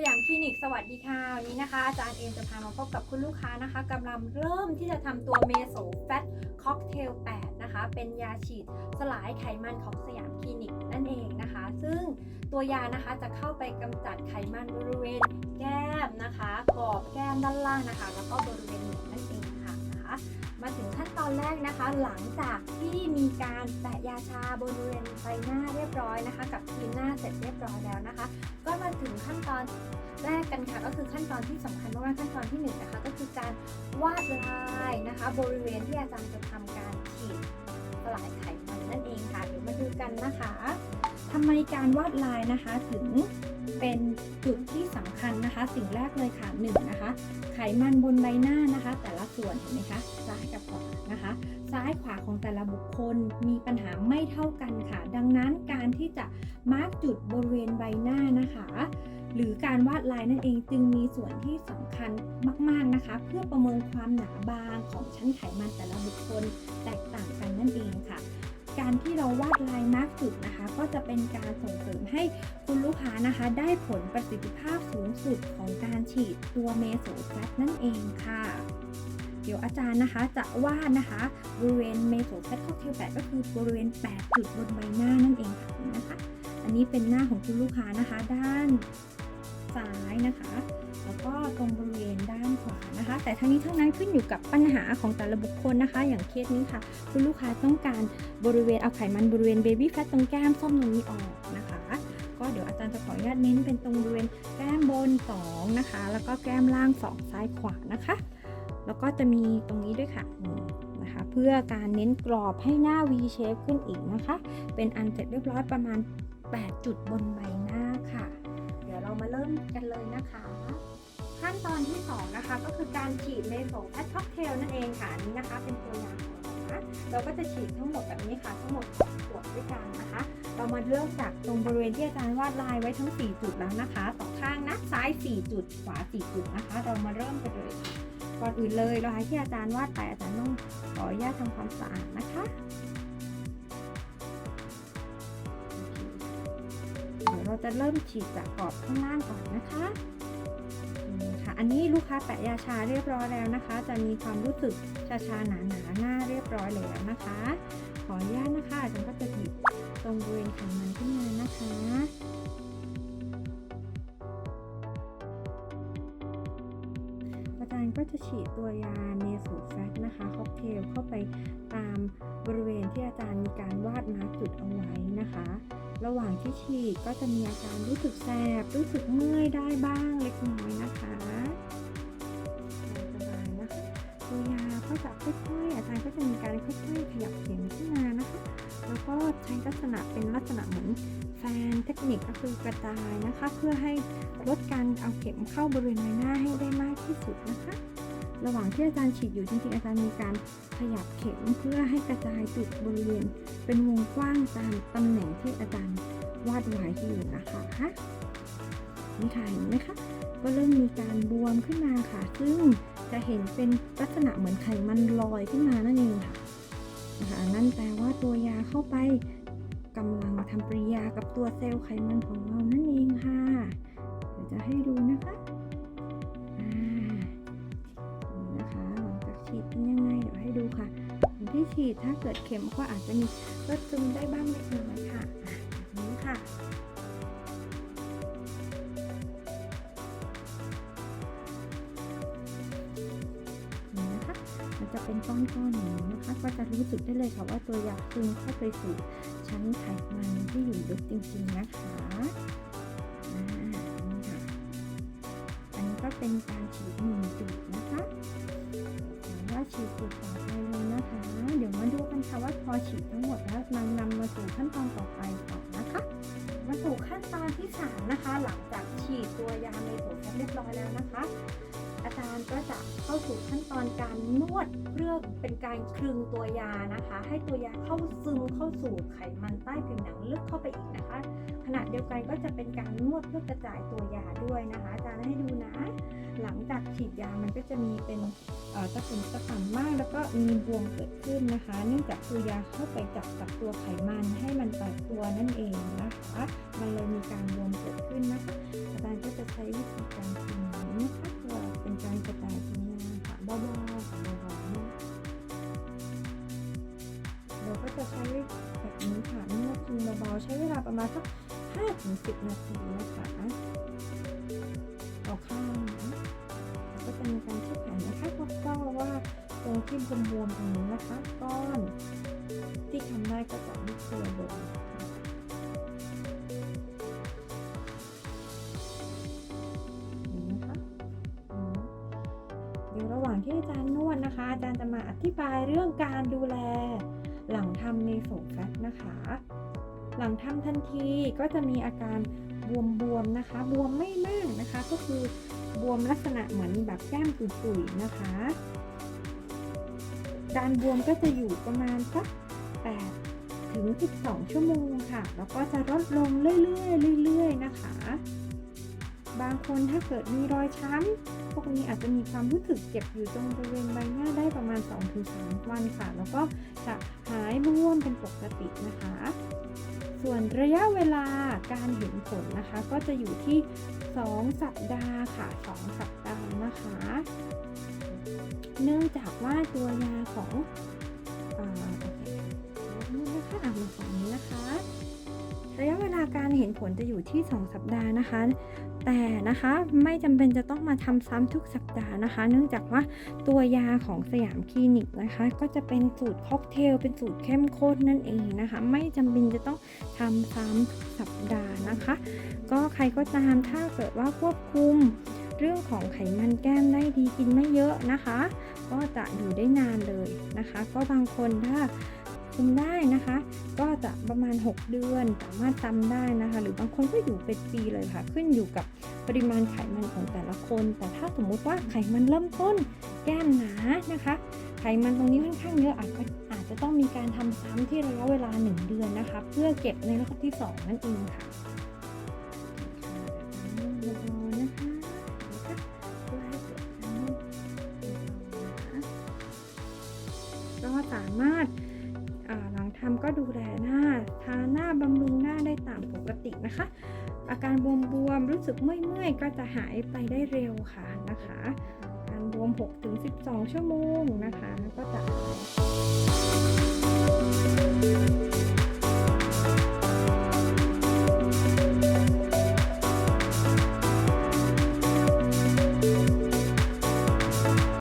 สยามคลินิกสวัสดีค่ะวันนี้นะคะอาจารย์เอมจะพามาพบกับคุณลูกค้านะคะกำลังเริ่มที่จะทำตัวเมโซแฟตค็อกเทล8นะคะ เป็นยาฉีดสลายไขมันของสยามคลินิกนั่นเองนะคะ ซึ่งตัวยานะคะจะเข้าไปกำจัดไขมันบริเวณแก้มนะคะ กรอบแก้มด้านล่างนะคะ แล้วก็บริเวณหนือนั่นเองค่ะ มาถึงขั้นตอนแรกนะคะ หลังจากที่มีการแตะยาชาบริเวณใบหน้าเรียบร้อยนะคะ กับครีมหน้าเสร็จเรียบร้อยแล้วนะคะ ก็มาถึงขั้นตอนแรกกันค่ะ ก็คือขั้นตอนที่สำคัญมากๆขั้นตอนที่หนึ่งนะคะ ก็คือการวาดลายนะคะ บริเวณที่อาจารย์จะทำการฉีดสลายไขมันนั่นเองค่ะเดี๋ยวมาดูกันนะคะทำไมการวาดลายนะคะถึงเป็น สิ่งแรกเลยค่ะหนึ่งนะคะ ไขมันบนใบหน้านะคะ แต่ละส่วนเห็นไหมคะ ซ้ายกับขวานะคะ ซ้ายขวาของแต่ละบุคคลมีปัญหาไม่เท่ากันค่ะ ดังนั้นการที่จะมาร์กจุดบริเวณใบหน้านะคะ หรือการวาดลายนั่นเองจึงมีส่วนที่สำคัญมาก ๆนะคะ เพื่อประเมินความหนาบางของชั้นไขมันแต่ละบุคคลแตกต่างกันนั่นเองค่ะ การที่เราวาดลายมาร์กจุดนะคะ ก็จะเป็นการส่งเสริมให้คุณลูกค้านะคะ ได้ผลประสิทธิภาพสูงสุดของการฉีดตัวเมโซแฟตนั่นเองค่ะ เดี๋ยวอาจารย์นะคะจะวาดนะคะ บริเวณเมโซแฟตค็อเทล8ก็คือบริเวณ 8 จุดบนใบหน้านั่นเองค่ะนะคะ อันนี้เป็นหน้าของคุณลูกค้านะคะ ด้าน ซ้ายนะคะ แล้วก็ตรงบริเวณด้านขวานะคะ แต่ทั้งนี้ทั้งนั้นขึ้นอยู่กับปัญหาของแต่ละบุคคลนะคะ อย่างเคสนี้ค่ะ คุณลูกค้าต้องการบริเวณเอาไขมันบริเวณเบบี้แฟตตรงแก้มส้มตรงนี้ออกนะคะ ก็เดี๋ยวอาจารย์จะขออนุญาตเน้นเป็นตรงบริเวณแก้มบน 2 นะคะ แล้วก็แก้มล่าง 2 ซ้ายขวานะคะ แล้วก็จะมีตรงนี้ด้วยค่ะนะคะเพื่อการเน้นกรอบให้หน้า V shape ขึ้นอีกนะคะ เป็นอันเสร็จเรียบร้อยประมาณ 8 จุดบนใบหน้าค่ะ ดี๋ยวเรามาเริ่มกันเลยนะคะ ขั้นตอนที่2นะคะก็คือการฉีดเมโซแพทค็อกเทลนั่นเองค่ะนี้นะคะ เป็นตัวอย่างของเรานะเราก็จะฉีดทั้งหมดแบบนี้ค่ะ ทั้งหมดขวดด้วยกันนะคะ เรามาเริ่มจากตรงบริเวณที่อาจารย์วาดลายไว้ทั้ง 4 จุดแล้วนะคะสองข้างนะซ้าย 4 จุดขวา 4 จุดนะคะ เรามาเริ่มกันเลยก่อนอื่นเลยลายที่อาจารย์วาดไปอาจารย์ต้องขออนุญาตทำความสะอาดนะคะ จะเริ่มฉีดจากกรอบข้างล่างก่อนนะคะค่ะอันนี้ลูกค้าแปะยาชาเรียบร้อยแล้วนะคะ จะมีความรู้สึกชาชาๆหนาหนาๆหน้าเรียบร้อยแล้วนะคะ ขออนุญาตนะคะอาจารย์ก็จะหยิบตรงบริเวณไขมันขึ้นมานะคะอาจารย์ก็จะฉีดตัวยาเนโซแฟตนะคะค็อกเทลเข้าไปตามบริเวณที่อาจารย์มีการวาดมาร์กจุดเอาไว้นะคะ ระหว่างที่ฉีดก็จะมีอาการรู้สึกแสบ รู้สึกเมื่อยได้บ้างเล็กน้อยนะคะสบายนะคะตัวยาก็จะค่อยๆอาจารย์ก็จะมีการค่อยๆขยับเข็มขึ้นมานะคะ แล้วก็ใช้ลักษณะเป็นลักษณะเหมือนแฟนเทคนิคก็คือกระจายนะคะ เพื่อให้ลดการเอาเข็มเข้าบริเวณใบหน้าให้ได้มากที่สุดนะคะ ระหว่างที่อาจารย์ฉีดอยู่จริงๆ อาจารย์มีการขยับเข็มเพื่อให้กระจายจุดบริเวณ เป็นวงกว้างตามตำแหน่งที่อาจารย์วาดไว้อยู่นะคะนี่ค่ะเห็นไหมคะ ก็เริ่มมีการบวมขึ้นมาค่ะ ซึ่งจะเห็นเป็นลักษณะเหมือนไขมันลอยขึ้นมานั่นเองค่ะนะคะนั่นแปลว่าตัวยาเข้าไปกำลังทำปฏิกิริยากับตัวเซลล์ไขมันของเรานั่นเองค่ะ เดี๋ยวจะให้ดูนะคะ ที่ฉีดถ้าเกิดเข็มก็อาจจะมีรดซึมได้บ้างเล็กน้อยค่ะแบบนี้ค่ะนี่นะคะมันจะเป็นก้อนๆอย่างนี้นะคะ ก็จะรู้สึกได้เลยค่ะว่าตัวยาซึมเข้าไปสู่ชั้นไขมันที่อยู่ลึกจริงๆนะคะอ่านี่ค่ะ อันนี้ก็เป็นการฉีดหนึ่งจุดนะคะาฉีดจุดต่อไปเลยนะคะ เดี๋ยวมาดูกันค่ะว่าพอฉีดทั้งหมดแล้วนำนำมาสู่ขั้นตอนต่อไปต่อนะคะมาสู่ขั้นตอนที่สามนะคะ หลังจากฉีดตัวยาเมโถแคปเรียบร้อยแล้วนะคะ อาจารย์ก็จะเข้าสู่ขั้นตอนการนวดเพื่อเป็นการคลึงตัวยานะคะ ให้ตัวยาเข้าซึมเข้าสู่ไขมันใต้ผิวหนังลึกเข้าไปอีกนะคะ ขณะเดียวกันก็จะเป็นการนวดเพื่อกระจายตัวยาด้วยนะคะ อาจารย์ให้ดูนะ หลังจากฉีดยามันก็จะมีเป็นตะปุ่มตะป่ำมาก แล้วก็มีบวมเกิดขึ้นนะคะ เนื่องจากตัวยาเข้าไปจับกับตัวไขมันให้มันแตกตัวนั่นเองนะคะ มันเลยมีการบวมเกิดขึ้นนะคะอาจารย์ก็จะใช้วิธีการกินอย่างนี้นะคะเพื่อ การกระจายตัวยาค่ะเบาๆค่ะเบาๆนะเราก็จะใช้แบบนี้ค่ะนวดกินเบาๆใช้เวลาประมาณสัก5-10 นาทีนะคะต่อข้างนะก็จะมีการเช็คแผลนะคะก็ก็ว่าตรงที่บวมๆตรงนี้นะคะก้อน ที่อาจารย์นวดนะคะ อาจารย์จะมาอธิบายเรื่องการดูแล หลังทำเมโซแฟตนะคะ หลังทำทันทีก็จะมีอาการบวมๆนะคะ บวมไม่มากนะคะ ก็คือบวมลักษณะเหมือนแบบแก้มตุยๆนะคะ การบวมก็จะอยู่ประมาณสัก8ถึง 12 ชั่วโมงค่ะ แล้วก็จะลดลงเรื่อยๆเรื่อยๆนะคะ บางคนถ้าเกิดมีรอยช้ำ พวกนี้อาจจะมีความรู้สึกเจ็บอยู่ตรงบริเวณใบหน้าได้ประมาณ 2-3 วันค่ะ แล้วก็จะหายบวมเป็นปกตินะคะ ส่วนระยะเวลาการเห็นผลนะคะ ก็จะอยู่ที่ 2 สัปดาห์ค่ะ 2 สัปดาห์นะคะ เนื่องจากว่าตัวยาของอ่าโอเคนี่นะคะอะมาฝั่งนี้นะคะระยะเวลาการเห็นผลจะอยู่ที่ 2 สัปดาห์นะคะ แต่นะคะไม่จำเป็นจะต้องมาทำซ้ำทุกสัปดาห์นะคะ เนื่องจากว่าตัวยาของสยามคลินิกนะคะ ก็จะเป็นสูตรค็อกเทลเป็นสูตรเข้มข้นนั่นเองนะคะ ไม่จำเป็นจะต้องทำซ้ำทุกสัปดาห์นะคะ ก็ใครก็ตามถ้าเกิดว่าควบคุมเรื่องของไขมันแก้มได้ดีกินไม่เยอะนะคะ ก็จะอยู่ได้นานเลยนะคะ ก็บางคนถ้า คุมได้นะคะ ก็จะประมาณ 6 เดือนสามารถจำได้นะคะ หรือบางคนก็อยู่เป็นปีเลยค่ะ ขึ้นอยู่กับปริมาณไขมันของแต่ละคน แต่ถ้าสมมุติว่าไขมันเริ่มต้นแก้มหนานะคะ ไขมันตรงนี้ค่อนข้างเยอะอาจจะอาจจะต้องมีการทำซ้ำที่ระยะเวลา 1 เดือนนะคะ เพื่อเก็บในรอบที่ 2 นั่นเองค่ะเบาๆนะคะนะคะเพื่อนะคะก็สามารถ หลังทำก็ดูแลหน้า ทาหน้าบำรุงหน้าได้ตามปกตินะคะ อาการบวมๆรู้สึกเมื่อยๆ ก็จะหายไปได้เร็วค่ะนะคะ การบวม 6-12 ชั่วโมงนะคะ ก็จะ